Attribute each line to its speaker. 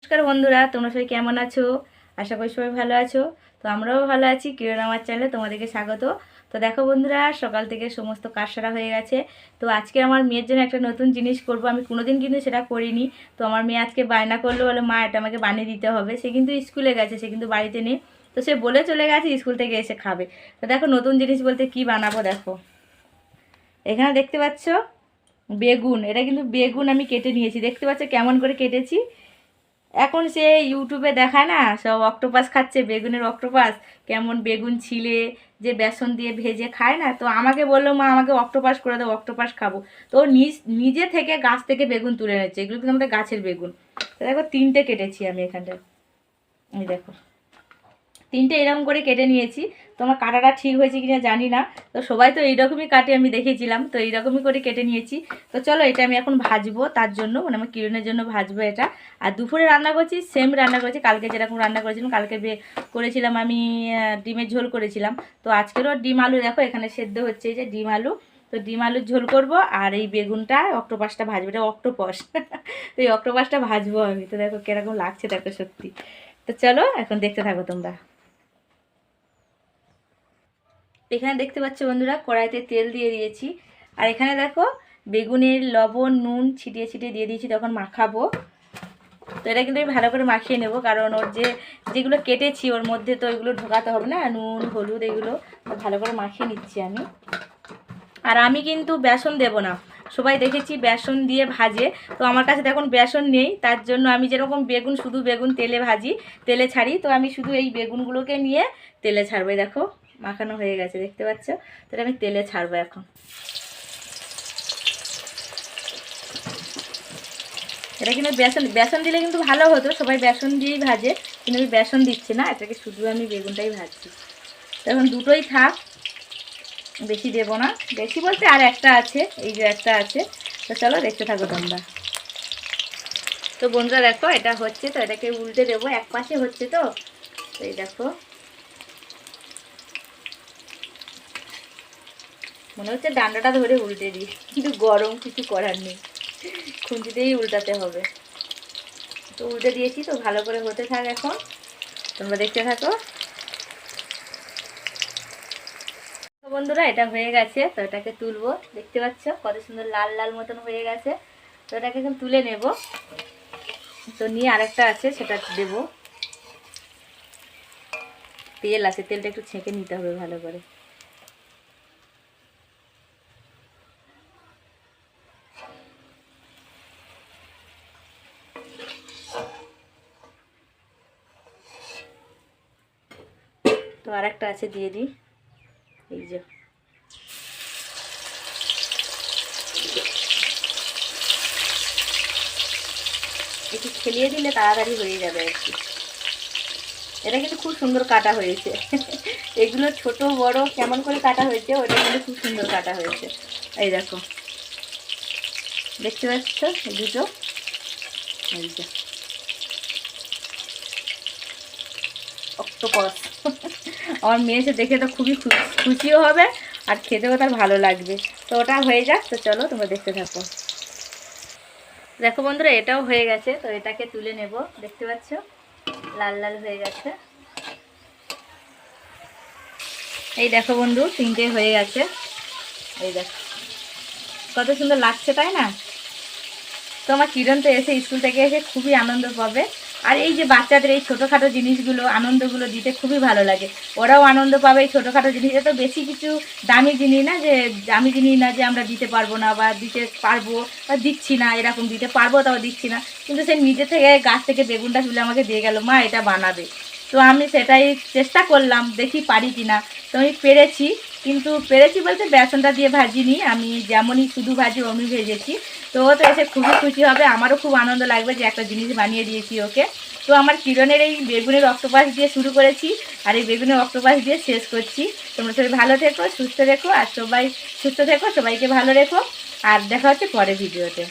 Speaker 1: নমস্কার বন্ধুরা, তোমরা সবাই কেমন আছো? আশা করি সবাই ভালো আছো। তো আমরাও ভালো আছি, কিরণ আমার চ্যানেলে তোমাদেরকে স্বাগত। তো দেখো বন্ধুরা, সকাল থেকে সমস্ত কাজ সারা হয়ে গেছে। তো আজকে আমার মেয়ের জন্য একটা নতুন জিনিস করব। আমি কোনোদিন কিন্তু সেটা করিনি। তো আমার মেয়ে আজকে বায়না করল, বলে, মা, এটা আমাকে বানিয়ে দিতে হবে। সে কিন্তু স্কুলে গেছে, সে কিন্তু বাড়িতে নেই। তো সে বলে চলে গেছে, স্কুল থেকে এসে খাবে। তো দেখো নতুন জিনিস বলতে কি বানাবো দেখো। এখানে দেখতে পাচ্ছ, বেগুন। এটা কিন্তু বেগুন আমি কেটে নিয়েছি। দেখতে পাচ্ছ কেমন করে কেটেছি? এখন সে ইউটিউবে দেখায় না, সব অক্টোপাস খাচ্ছে, বেগুনের অক্টোপাস, কেমন বেগুন ছিলে, যে বেসন দিয়ে ভেজে খায় না, তো আমাকে বলল, মা, আমাকে অক্টোপাস করে দেবো অক্টোপাস খাব। তো নিজ, নিজে থেকে গাছ থেকে বেগুন তুলে নিচ্ছে এগুলো কিন্তু আমাদের গাছের বেগুন। দেখো, তিনটে কেটেছি আমি এখানটায়। এই দেখো। তিনটে এরকম করে কেটে নিয়েছি। তো আমার কাটাটা ঠিক হয়েছে কিনা জানি না। তো সবাই তো এইরকমই কাটে, আমি দেখেছিলাম। তো এইরকমই করে কেটে নিয়েছি। তো চলো এটা আমি এখন ভাজবো তার জন্য মানে আমার কিরণের জন্য ভাজবো এটা। আর দুপুরে রান্না করছি সেম রান্না করেছি। কালকে যেরকম রান্না করেছিলাম, কালকে করেছিলাম আমি ডিমের ঝোল করেছিলাম। তো আজকেরও ডিম আলু দেখো, এখানে সেদ্ধ হচ্ছে যে ডিম আলু। তো ডিম আলুর ঝোল করব আর এই বেগুনটা, অক্টোপাসটা ভাজবো, এটা অক্টোপাস। তো এই অক্টোপাসটা ভাজবো আমি। তো দেখো কীরকম লাগছে দেখো সত্যি। তো চলো এখন দেখতে থাকো তোমরা। এখানে দেখতে পাচ্ছ বন্ধুরা, কড়াইতে তেল দিয়ে দিয়েছি। আর এখানে দেখো, বেগুনের লবণ, নুন ছিটিয়ে ছিটিয়ে দিয়ে দিয়েছি, তখন মাখাবো। তো এটা কিন্তু আমি ভালো করে মাখিয়ে নেব, কারণ ওর যে, যেগুলো কেটেছি, ওর মধ্যে তো এগুলো ঢোকাতে হবে না, নুন, হলুদ এগুলো ভালো করে মাখিয়ে নিচ্ছি আমি। আর আমি কিন্তু বেসন দেব না। সবাই দেখেছি বেসন দিয়ে ভাজে, তো আমার কাছে তো এখন বেসন নেই, তার জন্য আমি যেরকম বেগুন, শুধু বেগুন তেলে ভাজি, তেলে ছাড়ি, তো আমি শুধু এই বেগুনগুলোকে নিয়ে তেলে ছাড়বো দেখো। মাখানো হয়ে গেছে, দেখতে পাচ্ছ? তো এটা আমি তেলে ছাড়বো এখন। এটা কিন্তু বেসন বেসন দিলে কিন্তু ভালো হতো, সবাই বেসন দিয়েই ভাজে, কিন্তু আমি বেসন দিচ্ছি না, এটাকে শুধু আমি বেগুনটাই ভাজছি। এখন দুটোই থাক, বেশি দেবো না, বেশি বলতে আর একটা আছে, এই যে একটা আছে। তো চলো, দেখতে থাকো তোমরা। তো বন্ধুরা দেখো, এটা হচ্ছে, তো এটাকে উল্টে দেবো এক পাশে হচ্ছে তো এই দেখো। মনে হচ্ছে ডান্ডাটা ধরে উল্টে দিই কিন্তু গরম কিছু করার নেই। খুঁজিতেই উল্টাতে হবে। তো উল্টে দিয়েছি, তো ভালো করে হতে থাক এখন। তোমরা দেখতে থাকো। বন্ধুরা, এটা হয়ে গেছে। তো এটাকে তুলবো। দেখতে পাচ্ছ? কত সুন্দর লাল লাল মতন হয়ে গেছে। তো এটাকে এখন তুলে নেব। তো নিয়ে আরেকটা আছে, সেটা দেব। তেল আছে, তেলটা একটু ছেঁকে নিতে হবে ভালো করে। তো আরেকটা আছে দিয়ে দিই। এই যে। একটু খেলিয়ে দিলে তাড়াতাড়ি হয়ে যাবে আর কি। এটা কিন্তু খুব সুন্দর কাটা হয়েছে। এগুলো ছোট, বড় কেমন করে কাটা হয়েছে, ওটা কিন্তু খুব সুন্দর কাটা হয়েছে। এই দেখো। দেখতে পাচ্ছ দুটো? এই অক্টোপাস। আমার মেয়ে এসে দেখে তো খুবই খুশিও হবে আর খেতেও তার ভালো লাগবে। তো ওটা হয়ে যাক, তো চলো তোমরা দেখতে থাকো। দেখো বন্ধুরা, এটাও হয়ে গেছে, তো এটাকে তুলে নেব। দেখতে পাচ্ছ? লাল লাল হয়ে গেছে। এই দেখো বন্ধু, তিনটে হয়ে গেছে। এই দেখো। কত সুন্দর লাগছে, তাই না? তো আমার তো এসে স্কুল থেকে এসে খুবই আনন্দ পাবে। আর এই যে বাচ্চাদের এই ছোটোখাটো জিনিসগুলো, আনন্দগুলো দিতে খুবই ভালো লাগে। ওরাও আনন্দ পাবে এই ছোটোখাটো জিনিস। তো বেশি কিছু দামি জিনিস না যে, দামি জিনিস না যে আমরা দিতে পারব না বা দিতে পারব বা দিচ্ছি না, এরকম দিতে পারব তাও দিচ্ছি না। কিন্তু সে নিজে থেকে গাছ থেকে বেগুনটা তুলে আমাকে দিয়ে গেল, মা, এটা বানাবে। তো আমি সেটাই চেষ্টা করলাম, দেখি পারি কি না তো আমি পেরেছি, কিন্তু পেরেছি বলতে বেসনটা দিয়ে ভাজিনি। আমি যেমনই শুধু ভাজি, অমনি ভেজেছি। তো ও তো এসে খুবই খুশি হবে, আমারও খুব আনন্দ লাগবে যে একটা জিনিস বানিয়ে দিয়েছি ওকে। তো আমার কিরণের এই বেগুনের অক্টোপাস দিয়ে শুরু করেছি আর এই বেগুনের অক্টোপাস দিয়ে শেষ করছি। তোমরা সবাই ভালো থেকো, সুস্থ থেকো আর সবাই সুস্থ থেকো, সবাইকে ভালো রেখো। আর দেখা হচ্ছে পরে ভিডিওতে।